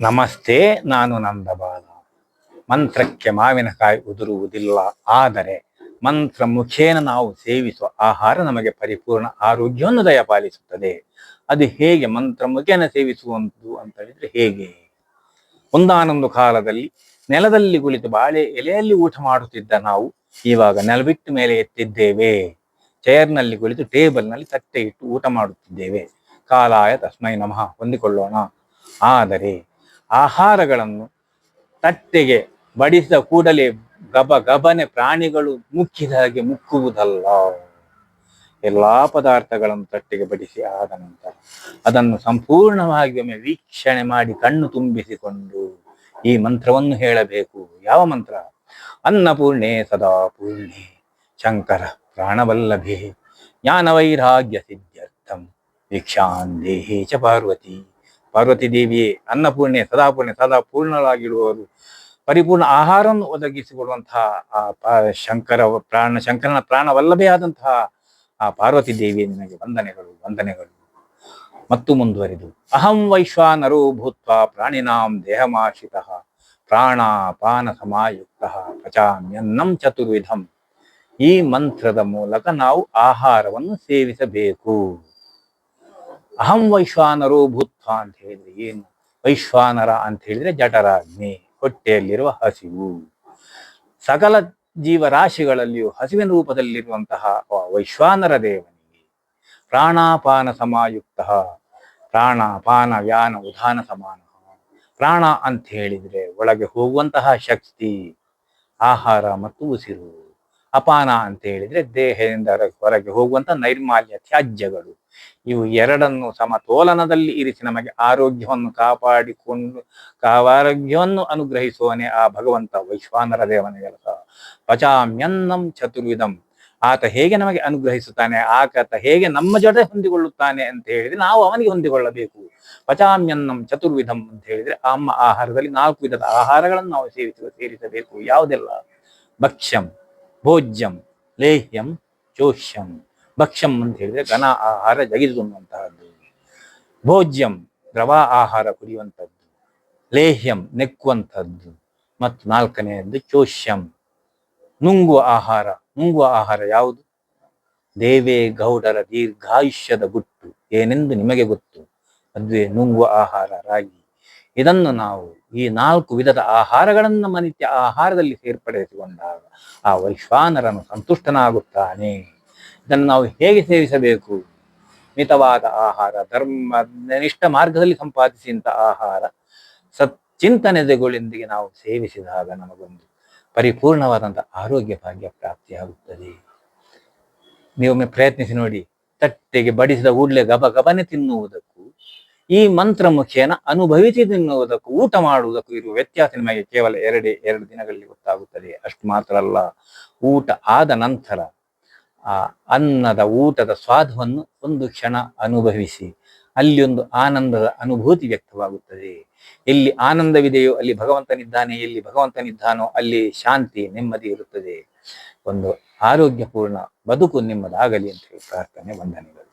ನಮಸ್ತೆ, ನಾನು ನಂದಬಾಲ. ಮಂತ್ರಕ್ಕೆ ಮಾವಿನಕಾಯಿ ಉದುರುವುದಿಲ್ಲ. ಆದರೆ ಮಂತ್ರ ಮುಖೇನ ನಾವು ಸೇವಿಸುವ ಆಹಾರ ನಮಗೆ ಪರಿಪೂರ್ಣ ಆರೋಗ್ಯವನ್ನು ದಯಪಾಲಿಸುತ್ತದೆ. ಅದು ಹೇಗೆ ಮಂತ್ರ ಮುಖೇನ ಸೇವಿಸುವಂಥದ್ದು ಅಂತ ಹೇಳಿದ್ರೆ ಹೇಗೆ? ಒಂದಾನೊಂದು ಕಾಲದಲ್ಲಿ ನೆಲದಲ್ಲಿ ಕುಳಿತು ಬಾಳೆ ಎಲೆಯಲ್ಲಿ ಊಟ ಮಾಡುತ್ತಿದ್ದ ನಾವು ಇವಾಗ ನೆಲಬಿಟ್ಟು ಮೇಲೆ ಎತ್ತಿದ್ದೇವೆ. ಚೇರ್ನಲ್ಲಿ ಕುಳಿತು ಟೇಬಲ್ನಲ್ಲಿ ತಟ್ಟೆ ಇಟ್ಟು ಊಟ ಮಾಡುತ್ತಿದ್ದೇವೆ. ಕಾಲಾಯ ತಸ್ಮೈ ನಮಃ. ಹೊಂದಿಕೊಳ್ಳೋಣ. ಆದರೆ ಆಹಾರಗಳನ್ನು ತಟ್ಟೆಗೆ ಬಡಿಸಿದ ಕೂಡಲೇ ಗಬ ಗಬನೆ ಪ್ರಾಣಿಗಳು ಮುಕ್ಕಿದ ಹಾಗೆ ಮುಕ್ಕುವುದಲ್ಲ. ಎಲ್ಲಾ ಪದಾರ್ಥಗಳನ್ನು ತಟ್ಟೆಗೆ ಬಡಿಸಿ ಆದ ನಂತರ ಅದನ್ನು ಸಂಪೂರ್ಣವಾಗಿ ಒಮ್ಮೆ ವೀಕ್ಷಣೆ ಮಾಡಿ ಕಣ್ಣು ತುಂಬಿಸಿಕೊಂಡು ಈ ಮಂತ್ರವನ್ನು ಹೇಳಬೇಕು. ಯಾವ ಮಂತ್ರ? ಅನ್ನಪೂರ್ಣೆ ಸದಾ ಪೂರ್ಣೆ. ಶಂಕರ ಪ್ರಾಣವಲ್ಲಭೆ. ಜ್ಞಾನವೈರಾಗ್ಯ ಸಿದ್ಧ್ಯರ್ಥಂ ಭಿಕ್ಷಾನ್ ದೇಹೇ ಚ ಪಾರ್ವತಿ. ಪಾರ್ವತಿ ದೇವಿಯೇ, ಅನ್ನಪೂರ್ಣೆ, ಸದಾಪೂರ್ಣೆ, ಸದಾ ಪೂರ್ಣಳಾಗಿರುವವರು. ಪರಿಪೂರ್ಣ ಆಹಾರವನ್ನು ಒದಗಿಸಿಕೊಡುವಂತಹ ಆ ಶಂಕರ, ಪ್ರಾಣ, ಶಂಕರನ ಪ್ರಾಣವಲ್ಲಭೇ ಆದಂತಹ ಆ ಪಾರ್ವತಿ ದೇವಿಯ ನಿನಗೆ ವಂದನೆಗಳು ವಂದನೆಗಳು. ಮತ್ತು ಮುಂದುವರಿದು. ಅಹಂ ವೈಶ್ವಾನರೋ ಭೂತ್ವ ಪ್ರಾಣಿನಾಂ ದೇಹಮಾಶ್ರಿತ ಪ್ರಾಣಾಪಾನ ಸಮಾಯುಕ್ತ ಪಚಾಮ್ಯನ್ನಂ ಚತುರ್ವಿಧಂ. ಈ ಮಂತ್ರದ ಮೂಲಕ ನಾವು ಆಹಾರವನ್ನು ಸೇವಿಸಬೇಕು. ಅಹಂ ವೈಶ್ವಾನರು ಭೂತ್ವ ಅಂತ ಹೇಳಿದ್ರೆ ಏನು? ವೈಶ್ವಾನರ ಅಂತ ಹೇಳಿದ್ರೆ ಜಠರಾಗ್ನಿ, ಹೊಟ್ಟೆಯಲ್ಲಿರುವ ಹಸಿವು. ಸಕಲ ಜೀವರಾಶಿಗಳಲ್ಲಿಯೂ ಹಸಿವಿನ ರೂಪದಲ್ಲಿರುವಂತಹ ವೈಶ್ವಾನರ ದೇವನಿಗೆ ಪ್ರಾಣಾಪಾನ ಸಮಾಯುಕ್ತ. ಪ್ರಾಣಾಪಾನ ವ್ಯಾನ ಉದಾನ ಸಮಾನ. ಪ್ರಾಣ ಅಂತ ಹೇಳಿದ್ರೆ ಒಳಗೆ ಹೋಗುವಂತಹ ಶಕ್ತಿ, ಆಹಾರ ಮತ್ತು ಉಸಿರು. ಅಪಾನ ಅಂತ ಹೇಳಿದ್ರೆ ದೇಹದಿಂದ ಹೊರ- ಹೊರಗೆ ಹೋಗುವಂತಹ ನೈರ್ಮಾಲ್ಯ ತ್ಯಾಜ್ಯಗಳು. ಇವು ಎರಡನ್ನು ಸಮತೋಲನದಲ್ಲಿ ಇರಿಸಿ ನಮಗೆ ಆರೋಗ್ಯವನ್ನು ಕಾಪಾಡಿಕೊಂಡು, ಕಾವಾರೋಗ್ಯವನ್ನು ಅನುಗ್ರಹಿಸುವನೇ ಆ ಭಗವಂತ ವೈಶ್ವಾನರ ದೇವನ ಕೆಲಸ ಪಚಾಮ್ಯನ್ನಂ ಚತುರ್ವಿಧಂ. ಆತ ಹೇಗೆ ನಮಗೆ ಅನುಗ್ರಹಿಸುತ್ತಾನೆ ಆತ ಹೇಗೆ ನಮ್ಮ ಜೊತೆ ಹೊಂದಿಕೊಳ್ಳುತ್ತಾನೆ ಅಂತ ಹೇಳಿದ್ರೆ ನಾವು ಅವನಿಗೆ ಹೊಂದಿಕೊಳ್ಳಬೇಕು. ಪಚಾಮ್ಯನ್ನಂ ಚತುರ್ವಿಧಂ ಅಂತ ಹೇಳಿದ್ರೆ ಅಮ್ಮ ಆಹಾರದಲ್ಲಿ ನಾಲ್ಕು ವಿಧದ ಆಹಾರಗಳನ್ನು ನಾವು ಸೇವಿಸುವ ಸೇರಿಸಬೇಕು. ಯಾವುದೆಲ್ಲ? ಭಕ್ಷ್ಯಂ, ಭೋಜ್ಯಂ, ಲೇಹ್ಯಂ ಚೋಷ್ಯಂ ಭಕ್ಷ್ಯಂ ಅಂತ ಹೇಳಿದ್ರೆ ಘನ ಆಹಾರ ಜಗಿದುಕೊಂಡಂತಹದ್ದು ಭೋಜ್ಯಂ ದ್ರವ ಆಹಾರ ಕುಡಿಯುವಂಥದ್ದು ಲೇಹ್ಯಂ ನೆಕ್ಕುವಂಥದ್ದು ಮತ್ತು ನಾಲ್ಕನೆಯದ್ದು ಚೋಷ್ಯಂ. ನುಂಗುವ ಆಹಾರ. ನುಂಗುವ ಆಹಾರ ಯಾವುದು? ದೇವೇ ಗೌಡರ ದೀರ್ಘಾಯುಷ್ಯದ ಗುಟ್ಟು. ಏನೆಂದು ನಿಮಗೆ ಗೊತ್ತು? ಅದುವೇ ನುಂಗುವ ಆಹಾರ, ರಾಗಿ. ಇದನ್ನು ನಾವು ಈ ನಾಲ್ಕು ವಿಧದ ಆಹಾರಗಳನ್ನು ನಮ್ಮ ನಿತ್ಯ ಆಹಾರದಲ್ಲಿ ಸೇರ್ಪಡೆಸಿಕೊಂಡಾಗ ಆ ವೈಶ್ವಾನರನು ಸಂತುಷ್ಟನಾಗುತ್ತಾನೆ. ಇದನ್ನು ನಾವು ಹೇಗೆ ಸೇವಿಸಬೇಕು? ಮಿತವಾದ ಆಹಾರ, ಧರ್ಮ ನಿಷ್ಠ ಮಾರ್ಗದಲ್ಲಿ ಸಂಪಾದಿಸಿದಂಥ ಆಹಾರ ಸಚ್ಚಿಂತನೆದೆಗಳೊಂದಿಗೆ ನಾವು ಸೇವಿಸಿದಾಗ ನಮಗೊಂದು ಪರಿಪೂರ್ಣವಾದಂಥ ಆರೋಗ್ಯ ಭಾಗ್ಯ ಪ್ರಾಪ್ತಿಯಾಗುತ್ತದೆ. ನೀವೊಮ್ಮೆ ಪ್ರಯತ್ನಿಸಿ ನೋಡಿ, ತಟ್ಟೆಗೆ ಬಡಿಸಿದ ಕೂಡಲೇ ಗಬ ಗಬನೆ ತಿನ್ನುವುದಕ್ಕೂ, ಈ ಮಂತ್ರ ಮುಖೇನ ಅನುಭವಿಸಿ ತಿನ್ನುವುದಕ್ಕೂ, ಊಟ ಮಾಡುವುದಕ್ಕೂ ಇರುವ ವ್ಯತ್ಯಾಸ ನಿಮಗೆ ಕೇವಲ ಎರಡೇ, ಎರಡು ದಿನಗಳಲ್ಲಿ ಗೊತ್ತಾಗುತ್ತದೆ. ಅಷ್ಟು ಮಾತ್ರ ಅಲ್ಲ, ಊಟ ಆದ ನಂತರ ಆ ಅನ್ನದ ಊಟದ ಸ್ವಾದವನ್ನು ಒಂದು ಕ್ಷಣ ಅನುಭವಿಸಿ. ಅಲ್ಲಿ ಒಂದು ಆನಂದದ ಅನುಭೂತಿ ವ್ಯಕ್ತವಾಗುತ್ತದೆ. ಎಲ್ಲಿ ಆನಂದವಿದೆಯೋ ಅಲ್ಲಿ ಭಗವಂತನಿದ್ದಾನೆ, ಎಲ್ಲಿ ಭಗವಂತನಿದ್ದಾನೋ ಅಲ್ಲಿ ಶಾಂತಿ ನೆಮ್ಮದಿ ಇರುತ್ತದೆ. ಒಂದು ಆರೋಗ್ಯಪೂರ್ಣ ಬದುಕು ನಿಮ್ಮದಾಗಲಿ ಅಂತ ಹೇಳಿ ಪ್ರಾರ್ಥನೆ, ವಂದನೆಗಳು.